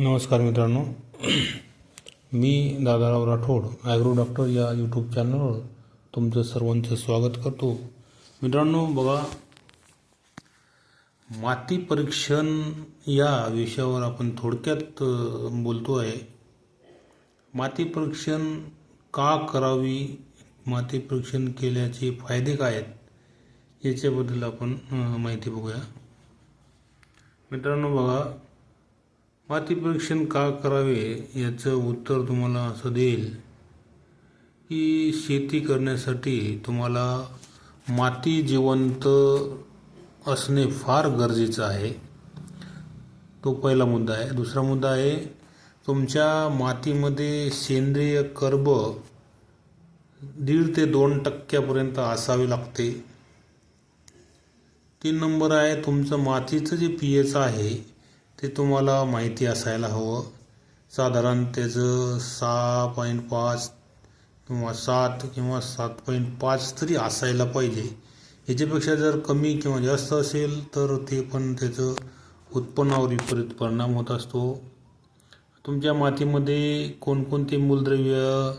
नमस्कार मित्रांनो. मी दादाराव राठोड ॲग्रो डॉक्टर या यूट्यूब चॅनलवर तुमचं सर्वांचं स्वागत करतो. मित्रांनो बघा माती परीक्षण या विषयावर आपण थोडक्यात बोलतो आहे. माती परीक्षण का करावी? माती परीक्षण केल्याचे फायदे काय आहेत? याच्याबद्दल आपण माहिती बघूया. मित्रांनो बघा माती परीक्षण का करावे याचं उत्तर तुम्हाला असं देईल की शेती करण्यासाठी तुम्हाला माती जिवंत असणे फार गरजेचं आहे. तो पहिला मुद्दा आहे. दुसरा मुद्दा आहे तुमच्या मातीमध्ये सेंद्रिय कर्ब दीड ते दोन टक्क्यापर्यंत असावे लागते. तीन नंबर आहे तुमचं मातीचं जे पी एच आहे ते तुम्हाला माहिती असायला हवं. साधारण त्याचं सहा पॉईंट पाच किंवा सात किंवा सात पॉईंट पाच तरी असायला पाहिजे. याच्यापेक्षा जर कमी किंवा जास्त असेल तर ते पण त्याचं उत्पन्नावर विपरीत परिणाम होत असतो. तुमच्या मातीमध्ये कोणकोणते मूलद्रव्य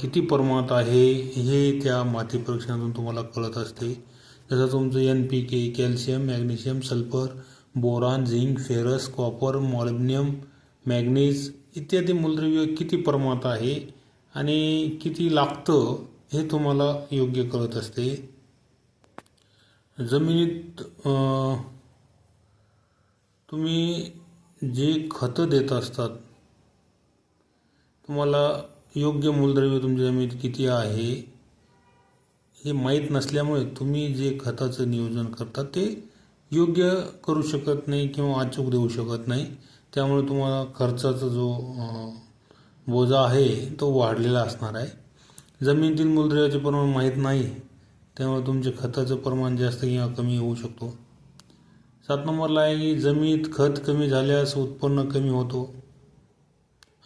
किती प्रमाणात आहे हे त्या माती परीक्षणातून तुम्हाला कळत असते. जसं तुमचं N P K calcium magnesium sulphur boron zinc ferrous copper molybdenum manganese इत्यादी मूलद्रव्य किती प्रमाणात आहे आणि किती लागतं हे तुम्हाला योग्य कळत असते. जमिनीत तुम्ही जे खतं देत असतात तुम्हाला योग्य मूलद्रव्य तुमच्या जमिनीत किती आहे हे माहीत नसल्यामुळे तुम्ही जे खताचं नियोजन करता ते योग्य करू शकत नाही किंवा अचूक देऊ शकत नाही. त्यामुळे तुम्हाला खर्चाचा जो बोजा आहे तो वाढलेला असणार आहे. जमिनीतील मूलद्रव्याचे प्रमाण माहीत नाही त्यामुळे तुमचे खताचं प्रमाण जास्त किंवा कमी होऊ शकतो. सात नंबरला आहे की जमिनीत खत कमी झाल्यास उत्पन्न कमी होतो.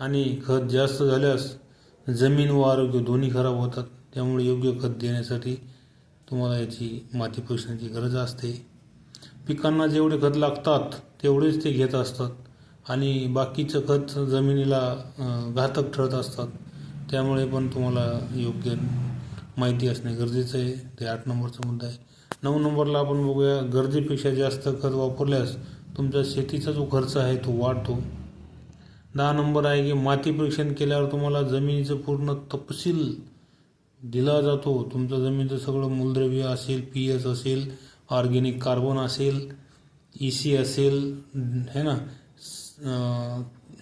आणि खत जास्त झाल्यास जमीन व आरोग्य दोन्ही खराब होतात. त्यामुळे योग्य खत देण्यासाठी तुम्हाला याची माती पोषणाची गरज असते. पिकांना जेवढे खत लागतात तेवढेच ते घेत असतात. आणि बाकीचं खत जमिनीला घातक ठरत असतात. त्यामुळे पण तुम्हाला योग्य माहिती असणे गरजेचं आहे. ते आठ नंबरचा मुद्दा आहे. नऊ नंबरला आपण बघूया गरजेपेक्षा जास्त खत वापरल्यास तुमचा शेतीचा जो खर्च आहे तो वाढतो. दहा नंबर आहे की माती परीक्षण केल्यावर तुम्हाला जमिनीचं पूर्ण तपशील दिला जातो. तुमचं जमिनीचं सगळं मूलद्रव्य असेल पी एच असेल ऑर्गेनिक कार्बन असेल ई सी असेल है ना?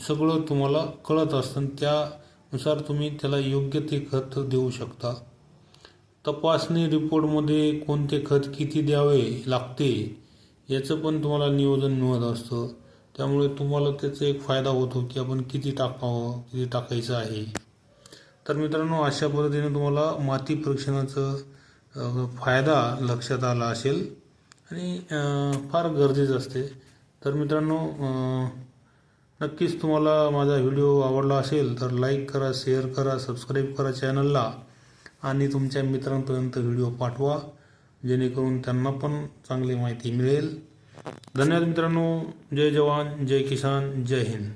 सगळं तुम्हाला कळत असतं आणि त्यानुसार तुम्ही त्याला योग्य ते खत देऊ शकता. तपासणी रिपोर्टमध्ये कोणते खत किती द्यावे लागते याचं पण तुम्हाला नियोजन मिळत असतं. त्यामुळे तुम्हाला त्याचा एक फायदा होतो की आपण किती टाकावं किती टाकायचं आहे. तर मित्रांनो अशा पद्धतीने तुम्हाला माती परीक्षणाचं फायदा लक्षात आला असेल. आणि फार गरजेचं असते. तर मित्रांनो नक्कीच तुम्हाला माझा व्हिडिओ आवडला असेल तर लाईक करा शेअर करा सबस्क्राईब करा चॅनलला. आणि तुमच्या मित्रांपर्यंत व्हिडिओ पाठवा जेणेकरून त्यांना पण चांगली माहिती मिळेल. धन्यवाद मित्रांनो. जय जवान जय किसान जय हिंद.